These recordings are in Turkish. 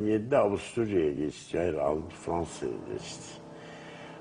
2007'de Avusturya'ya geçti. Hayır Fransa'ya geçti.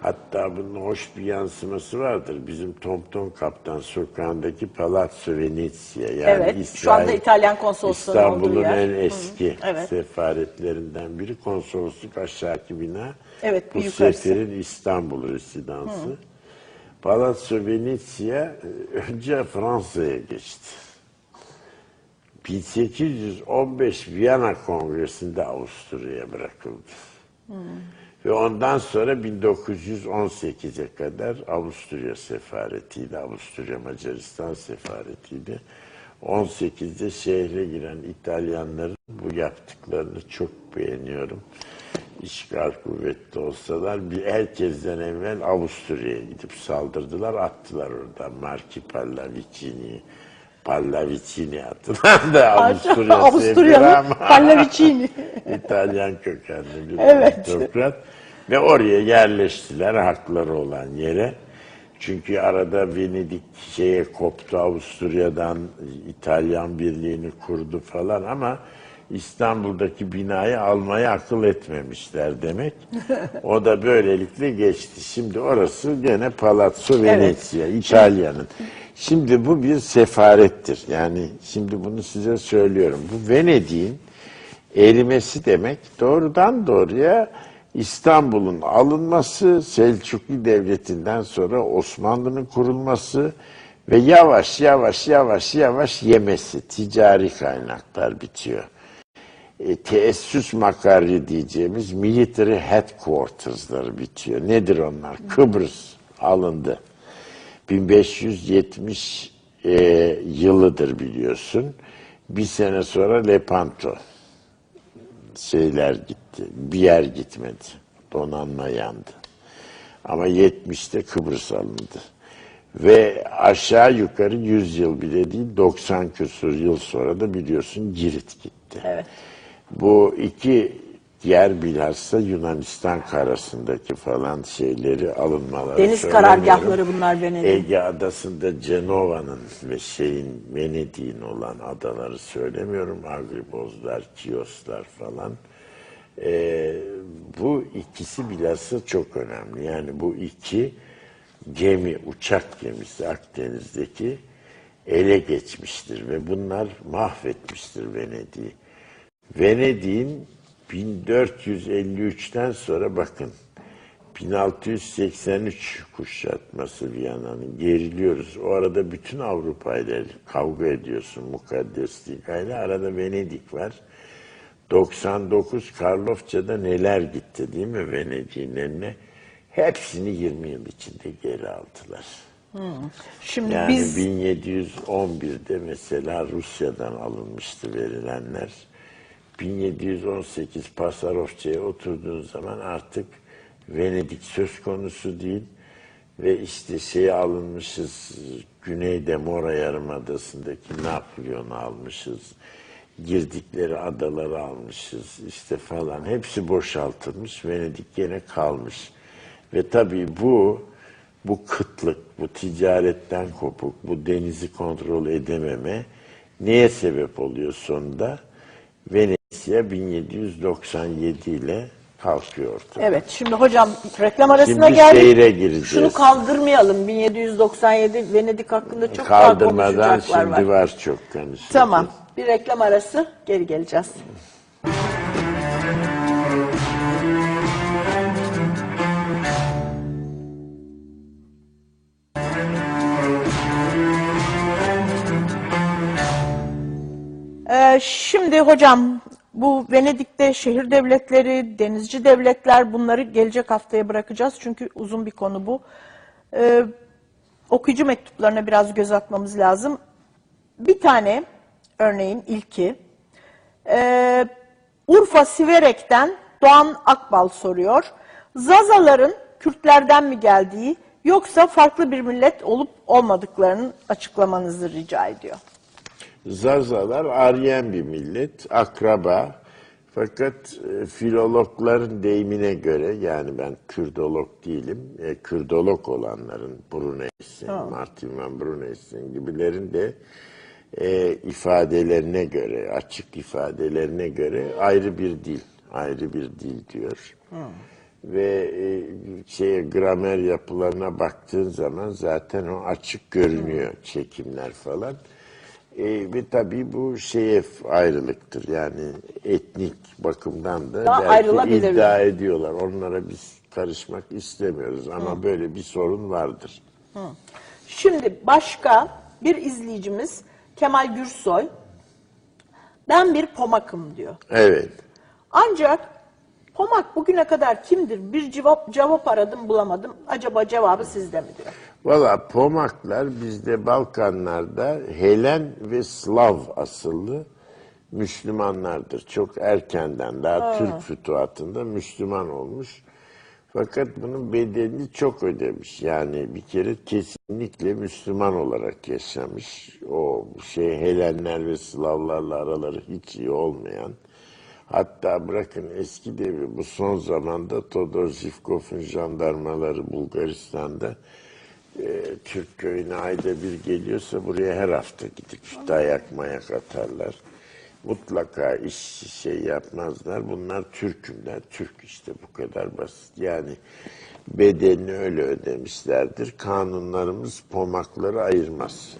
Hatta bunun hoş bir yansıması vardır. Bizim Tomton Kaptan sokağındaki Palazzo Venezia. Yani Evet, şu anda İtalyan konsolosluğunun İstanbul'un yer. en eski evet. sefaretlerinden biri. Konsolosluk aşağıki bina. Evet, Bu seferin İstanbul residansı. Palazzo Venezia e, önce Fransa'ya geçti. 1815 Viyana Kongresi'nde Avusturya'ya bırakıldı. Ve ondan sonra 1918'e kadar Avusturya sefaretiydi, Avusturya Macaristan sefaretiydi. 18'de şehre giren İtalyanların bu yaptıklarını çok beğeniyorum. İşgal kuvvetli olsalar bir herkesten evvel Avusturya'ya gidip saldırdılar, attılar oradan. Marchi Pallavicini, Pallavicini attılar da Avusturya Avusturya'nın ama Pallavicini. İtalyan kökenli bir Evet. aristokrat. Ve oraya yerleştiler hakları olan yere. Çünkü arada Venedik şeye koptu Avusturya'dan İtalyan birliğini kurdu falan ama İstanbul'daki binayı almaya akıl etmemişler demek. O da böylelikle geçti. Şimdi orası gene Palazzo Venezia, İtalya'nın. Şimdi bu bir sefarettir. Yani şimdi bunu size söylüyorum. Bu Venedik'in erimesi demek doğrudan doğruya İstanbul'un alınması, Selçuklu Devleti'nden sonra Osmanlı'nın kurulması ve yavaş yavaş yavaş yavaş yemesi, ticari kaynaklar bitiyor. E, teessüs makarri diyeceğimiz military headquarters'ları bitiyor. Nedir onlar? Kıbrıs alındı. 1570 e, yılıdır biliyorsun. Bir sene sonra Lepanto şeyler gitti. Bir yer gitmedi. Donanma yandı. Ama 70'te Kıbrıs alındı. Ve aşağı yukarı 100 yıl bile değil 90 küsur yıl sonra da biliyorsun Girit gitti. Evet. Bu iki yer bilhassa Yunanistan karasındaki falan şeyleri alınmaları Deniz karargahları bunlar Venedik. Ege adasında Cenova'nın ve şeyin Venedik'in olan adaları söylemiyorum. Agribozlar, Kioslar falan. Ee, bu ikisi bilhassa çok önemli. Yani bu iki gemi, uçak gemisi Akdeniz'deki ele geçmiştir ve bunlar mahvetmiştir Venedik'i. Venedik'in 1453'ten sonra bakın 1683 kuşatması Viyana'nın geriliyoruz. O arada bütün Avrupa ile kavga ediyorsun mukaddeslikayla. Arada Venedik var. 99 Karlofça'da neler gitti değil mi Venedik'in eline? Hepsini 20 yıl içinde geri aldılar. Şimdi Yani biz 1711'de mesela Rusya'dan alınmıştı verilenler. 1718 Pasarofça'ya oturduğun zaman artık Venedik söz konusu değil ve işte şeye alınmışız Güneyde Mora Yarımadası'ndaki Napolyon'u almışız. Girdikleri adaları almışız işte falan. Hepsi boşaltılmış. Venedik gene kalmış. Ve tabii bu bu kıtlık, bu ticaretten kopuk, bu denizi kontrol edememe neye sebep oluyor sonunda? Venezia 1797 ile kalkıyordu. evet şimdi hocam reklam arasına Şimdi geldik. seyre gireceğiz. Şunu kaldırmayalım. 1797 Venedik hakkında çok daha Kaldırmadan konuşacaklar şimdi var. var çok konuşacak. Tamam. Bir reklam arası geri geleceğiz. Ee, şimdi hocam bu Venedik'te şehir devletleri, denizci devletler bunları gelecek haftaya bırakacağız. Çünkü uzun bir konu bu. Ee, okuyucu mektuplarına biraz göz atmamız lazım. Bir tane örneğin ilki ee, Urfa Siverek'ten Doğan Akbal soruyor. Zazaların Kürtlerden mi geldiği yoksa farklı bir millet olup olmadıklarını açıklamanızı rica ediyor. Zazalar Aryen bir millet, akraba. Fakat e, filologların deyimine göre, yani ben Kürdolog değilim, e, Kürdolog olanların, Bruneysen, Martin van Bruneysen gibilerin de e, ifadelerine göre, açık ifadelerine göre ayrı bir dil. ayrı bir dil diyor. Ve e, şeye gramer yapılarına baktığın zaman zaten o açık görünüyor çekimler falan. E, ve tabii bu şeye ayrılıktır yani etnik bakımdan da Daha belki iddia ediyorlar. Onlara biz karışmak istemiyoruz ama böyle bir sorun vardır. Şimdi başka bir izleyicimiz Kemal Gürsoy ben bir pomakım diyor. Evet. Ancak pomak bugüne kadar kimdir? Bir cevap, cevap aradım bulamadım. Acaba cevabı sizde mi diyor. Valla Pomaklar bizde Balkanlarda Helen ve Slav asıllı Müslümanlardır. Çok erkenden daha Türk fütuhatında Müslüman olmuş. Fakat bunun bedelini çok ödemiş. Yani bir kere kesinlikle Müslüman olarak yaşamış. O şey Helenler ve Slavlarla araları hiç iyi olmayan. Hatta bırakın eski devri bu son zamanda Todor Zivkov'un jandarmaları Bulgaristan'da e, Türk köyüne ayda bir geliyorsa buraya her hafta gidip dayak mayak atarlar. Mutlaka iş şey yapmazlar. Bunlar Türk'üm der. Türk işte bu kadar basit. Yani bedelini öyle ödemişlerdir. Kanunlarımız pomakları ayırmaz.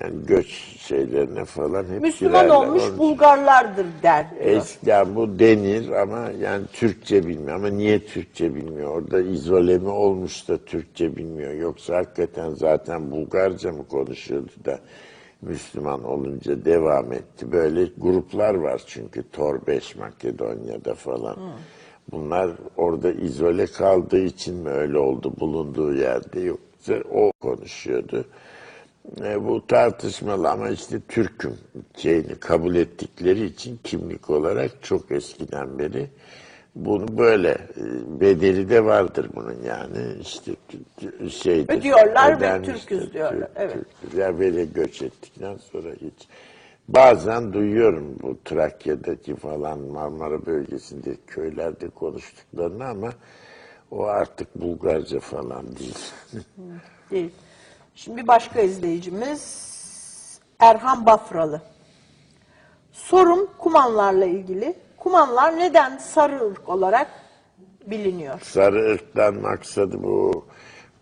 Yani göç şeylerine falan hep Müslüman girerler. olmuş Onun Bulgarlardır der. Eskiden bu denir ama yani Türkçe bilmiyor. Ama niye Türkçe bilmiyor? Orada izole mi olmuş da Türkçe bilmiyor? Yoksa hakikaten zaten Bulgarca mı konuşuyordu da Müslüman olunca devam etti. Böyle gruplar var çünkü Tor 5 Makedonya'da falan. Bunlar orada izole kaldığı için mi öyle oldu bulunduğu yerde yoksa o konuşuyordu. E, bu tartışmalı ama işte Türk'üm şeyini kabul ettikleri için kimlik olarak çok eskiden beri bunu böyle e, bedeli de vardır bunun yani işte şeydir. Ödüyorlar ve Türk'üz diyorlar, evet. Türk'üz. Ya böyle göç ettikten sonra hiç. Bazen duyuyorum bu Trakya'daki falan Marmara bölgesindeki köylerde konuştuklarını ama o artık Bulgarca falan değil. Değil. Şimdi bir başka izleyicimiz Erhan Bafralı. Sorum kumanlarla ilgili. Kumanlar neden sarı ırk olarak biliniyor? Sarı ırktan maksadı bu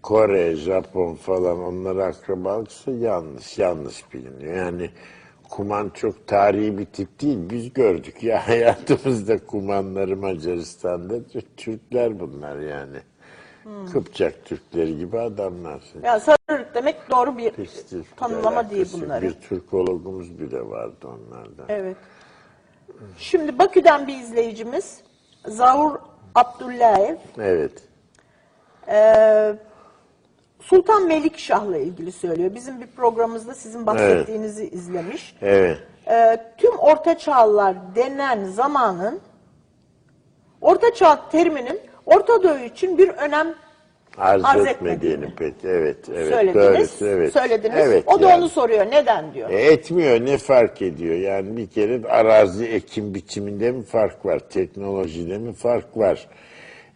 Kore, Japon falan onlara akrabalıksa yanlış, yanlış biliniyor. Yani kuman çok tarihi bir tip değil. Biz gördük ya hayatımızda kumanları Macaristan'da Türkler bunlar yani. Kıpçak Türkleri gibi adamlar. Irk demek doğru bir Türk'le tanımlama değil bunları. Bir Türkologumuz bile vardı onlardan. Evet. Şimdi Bakü'den bir izleyicimiz Zavur Abdullayev Evet. Ee, Sultan Melikşah'la ilgili söylüyor. Bizim bir programımızda sizin bahsettiğinizi izlemiş. Evet. Ee, tüm Orta Çağlar denen zamanın Orta Çağ teriminin Orta Doğu için bir önem Arz, Arz etmediğini etmediğini. Evet, evet. söylediniz. Doğrusu, evet. Söylediniz. Evet, o da yani. onu soruyor. Neden diyor. E, etmiyor ne fark ediyor? Yani bir kere arazi ekim biçiminde mi fark var? Teknolojide mi fark var?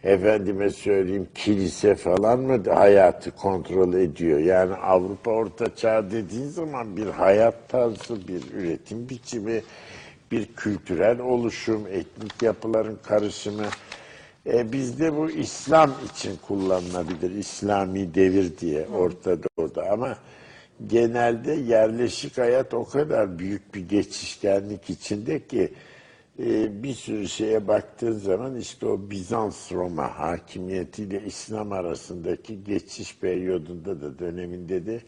Efendime söyleyeyim kilise falan mı hayatı kontrol ediyor? Yani Avrupa Orta Çağ dediğin zaman bir hayat tarzı, bir üretim biçimi, bir kültürel oluşum, etnik yapıların karışımı. E, bizde bu İslam için kullanılabilir. İslami devir diye Orta Doğu'da ama genelde yerleşik hayat o kadar büyük bir geçişkenlik içinde ki e, bir sürü şeye baktığın zaman işte o Bizans-Roma hakimiyetiyle İslam arasındaki geçiş periyodunda da döneminde de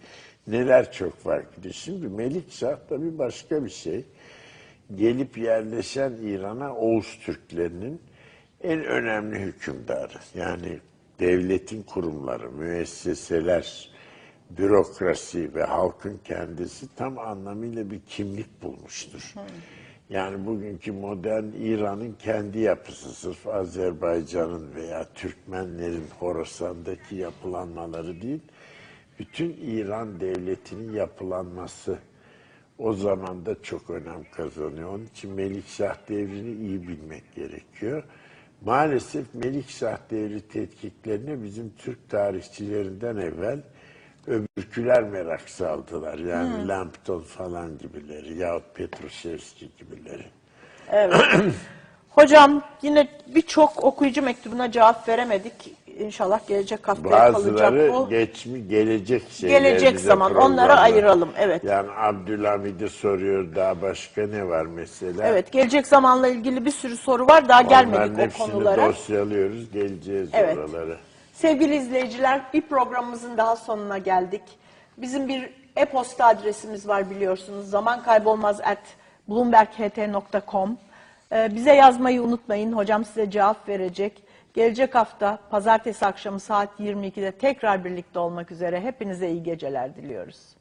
neler çok farklı. Şimdi Melikşah tabii başka bir şey. Gelip yerleşen İran'a Oğuz Türklerinin en önemli hükümdarı. Yani devletin kurumları, müesseseler, bürokrasi ve halkın kendisi tam anlamıyla bir kimlik bulmuştur. Yani bugünkü modern İran'ın kendi yapısı sırf Azerbaycan'ın veya Türkmenlerin Horasan'daki yapılanmaları değil, bütün İran devletinin yapılanması o zaman da çok önem kazanıyor. Onun için Melikşah devrini iyi bilmek gerekiyor. Maalesef Melikşah devri tetkiklerine bizim Türk tarihçilerinden evvel öbürküler merak saldılar. Yani Lampton falan gibileri yahut Petrushevski gibileri. Hocam yine birçok okuyucu mektubuna cevap veremedik. İnşallah gelecek haftaya kalacak Bazıları bu. geç mi gelecek şeyler Gelecek bize zaman, onları programlar. ayıralım, evet. Yani Abdülhamid'i soruyor daha başka ne var mesela? Evet, gelecek zamanla ilgili bir sürü soru var. Daha gelmedik Onların o hepsini konulara. dosyalıyoruz geleceğiz Evet. oralara. Sevgili izleyiciler, bir programımızın daha sonuna geldik. Bizim bir e-posta adresimiz var biliyorsunuz. Zaman kaybolmaz bloomberght.com. Ee, bize yazmayı unutmayın. Hocam size cevap verecek. Gelecek hafta pazartesi akşamı saat 22'de tekrar birlikte olmak üzere. Hepinize iyi geceler diliyoruz.